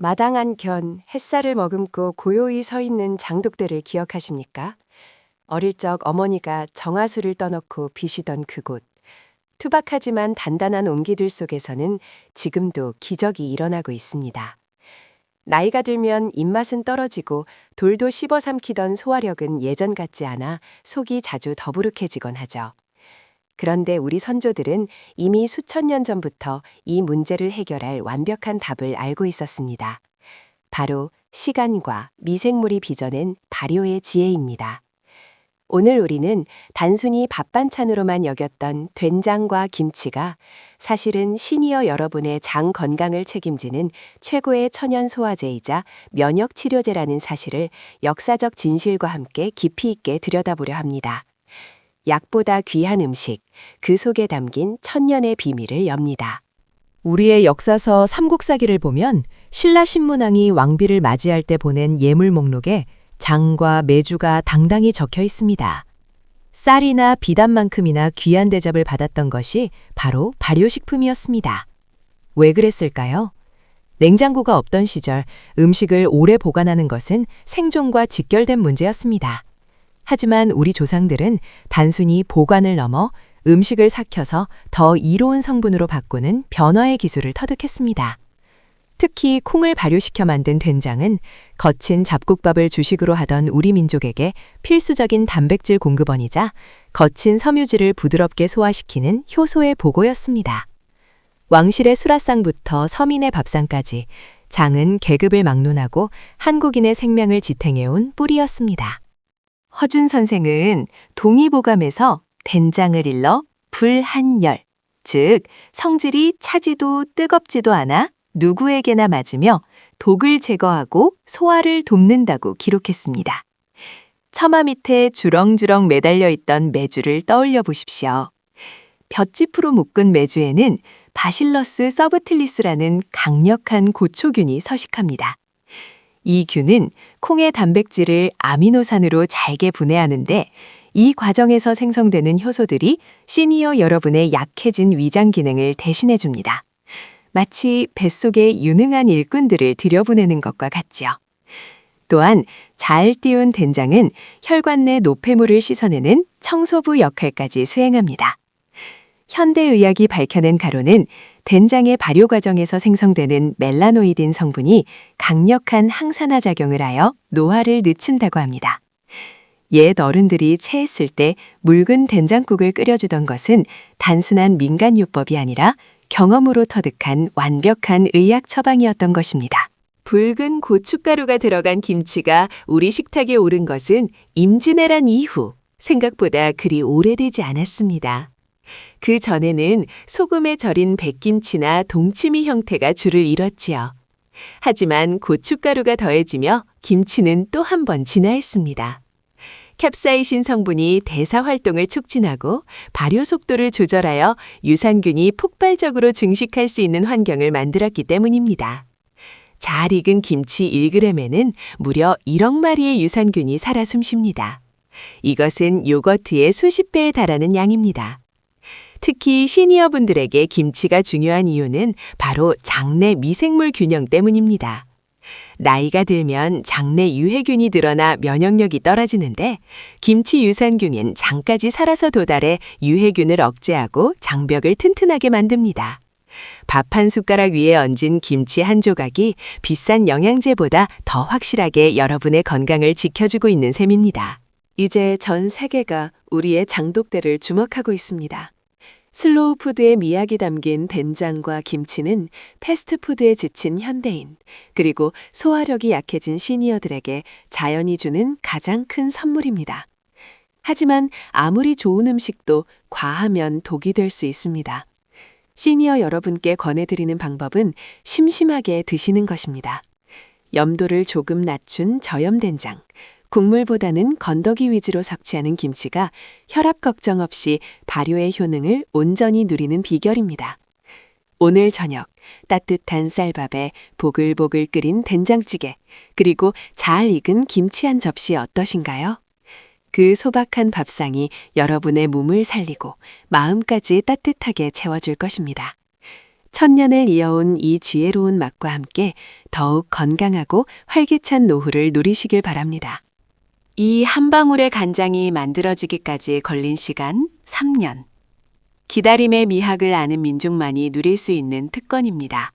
마당 안견 햇살을 머금고 고요히 서 있는 장독대를 기억하십니까? 어릴 적 어머니가 정화수를 떠넣고 비시던 그곳. 투박하지만 단단한 옹기들 속에서는 지금도 기적이 일어나고 있습니다. 나이가 들면 입맛은 떨어지고 돌도 씹어 삼키던 소화력은 예전 같지 않아 속이 자주 더부룩해지곤 하죠. 그런데 우리 선조들은 이미 수천 년 전부터 이 문제를 해결할 완벽한 답을 알고 있었습니다. 바로 시간과 미생물이 빚어낸 발효의 지혜입니다. 오늘 우리는 단순히 밥 반찬으로만 여겼던 된장과 김치가 사실은 시니어 여러분의 장 건강을 책임지는 최고의 천연 소화제이자 면역 치료제라는 사실을 역사적 진실과 함께 깊이 있게 들여다보려 합니다. 약보다 귀한 음식, 그 속에 담긴 천년의 비밀을 엽니다. 우리의 역사서 삼국사기를 보면 신라 신문왕이 왕비를 맞이할 때 보낸 예물 목록에 장과 메주가 당당히 적혀 있습니다. 쌀이나 비단만큼이나 귀한 대접을 받았던 것이 바로 발효식품이었습니다. 왜 그랬을까요? 냉장고가 없던 시절 음식을 오래 보관하는 것은 생존과 직결된 문제였습니다. 하지만 우리 조상들은 단순히 보관을 넘어 음식을 삭혀서 더 이로운 성분으로 바꾸는 변화의 기술을 터득했습니다. 특히 콩을 발효시켜 만든 된장은 거친 잡곡밥을 주식으로 하던 우리 민족에게 필수적인 단백질 공급원이자 거친 섬유질을 부드럽게 소화시키는 효소의 보고였습니다. 왕실의 수라상부터 서민의 밥상까지 장은 계급을 막론하고 한국인의 생명을 지탱해온 뿌리였습니다. 허준 선생은 동의보감에서 된장을 일러 불한열, 즉 성질이 차지도 뜨겁지도 않아 누구에게나 맞으며 독을 제거하고 소화를 돕는다고 기록했습니다. 처마 밑에 주렁주렁 매달려 있던 메주를 떠올려 보십시오. 볏짚으로 묶은 메주에는 바실러스 서브틸리스라는 강력한 고초균이 서식합니다. 이 균은 콩의 단백질을 아미노산으로 잘게 분해하는데 이 과정에서 생성되는 효소들이 시니어 여러분의 약해진 위장 기능을 대신해 줍니다. 마치 뱃속에 유능한 일꾼들을 들여보내는 것과 같지요. 또한 잘 띄운 된장은 혈관 내 노폐물을 씻어내는 청소부 역할까지 수행합니다. 현대의학이 밝혀낸 가로는 된장의 발효 과정에서 생성되는 멜라노이딘 성분이 강력한 항산화 작용을 하여 노화를 늦춘다고 합니다. 옛 어른들이 체했을 때 묽은 된장국을 끓여주던 것은 단순한 민간요법이 아니라 경험으로 터득한 완벽한 의학 처방이었던 것입니다. 붉은 고춧가루가 들어간 김치가 우리 식탁에 오른 것은 임진왜란 이후 생각보다 그리 오래되지 않았습니다. 그 전에는 소금에 절인 백김치나 동치미 형태가 줄을 이뤘지요. 하지만 고춧가루가 더해지며 김치는 또 한 번 진화했습니다. 캡사이신 성분이 대사 활동을 촉진하고 발효 속도를 조절하여 유산균이 폭발적으로 증식할 수 있는 환경을 만들었기 때문입니다. 잘 익은 김치 1g에는 무려 1억 마리의 유산균이 살아 숨쉽니다. 이것은 요거트의 수십 배에 달하는 양입니다. 특히 시니어 분들에게 김치가 중요한 이유는 바로 장내 미생물 균형 때문입니다. 나이가 들면 장내 유해균이 늘어나 면역력이 떨어지는데 김치 유산균은 장까지 살아서 도달해 유해균을 억제하고 장벽을 튼튼하게 만듭니다. 밥 한 숟가락 위에 얹은 김치 한 조각이 비싼 영양제보다 더 확실하게 여러분의 건강을 지켜주고 있는 셈입니다. 이제 전 세계가 우리의 장독대를 주목하고 있습니다. 슬로우 푸드의 미학이 담긴 된장과 김치는 패스트푸드에 지친 현대인, 그리고 소화력이 약해진 시니어들에게 자연이 주는 가장 큰 선물입니다. 하지만 아무리 좋은 음식도 과하면 독이 될 수 있습니다. 시니어 여러분께 권해드리는 방법은 심심하게 드시는 것입니다. 염도를 조금 낮춘 저염된장, 국물보다는 건더기 위주로 섭취하는 김치가 혈압 걱정 없이 발효의 효능을 온전히 누리는 비결입니다. 오늘 저녁 따뜻한 쌀밥에 보글보글 끓인 된장찌개, 그리고 잘 익은 김치 한 접시 어떠신가요? 그 소박한 밥상이 여러분의 몸을 살리고 마음까지 따뜻하게 채워줄 것입니다. 천년을 이어온 이 지혜로운 맛과 함께 더욱 건강하고 활기찬 노후를 누리시길 바랍니다. 이 한 방울의 간장이 만들어지기까지 걸린 시간 3년. 기다림의 미학을 아는 민족만이 누릴 수 있는 특권입니다.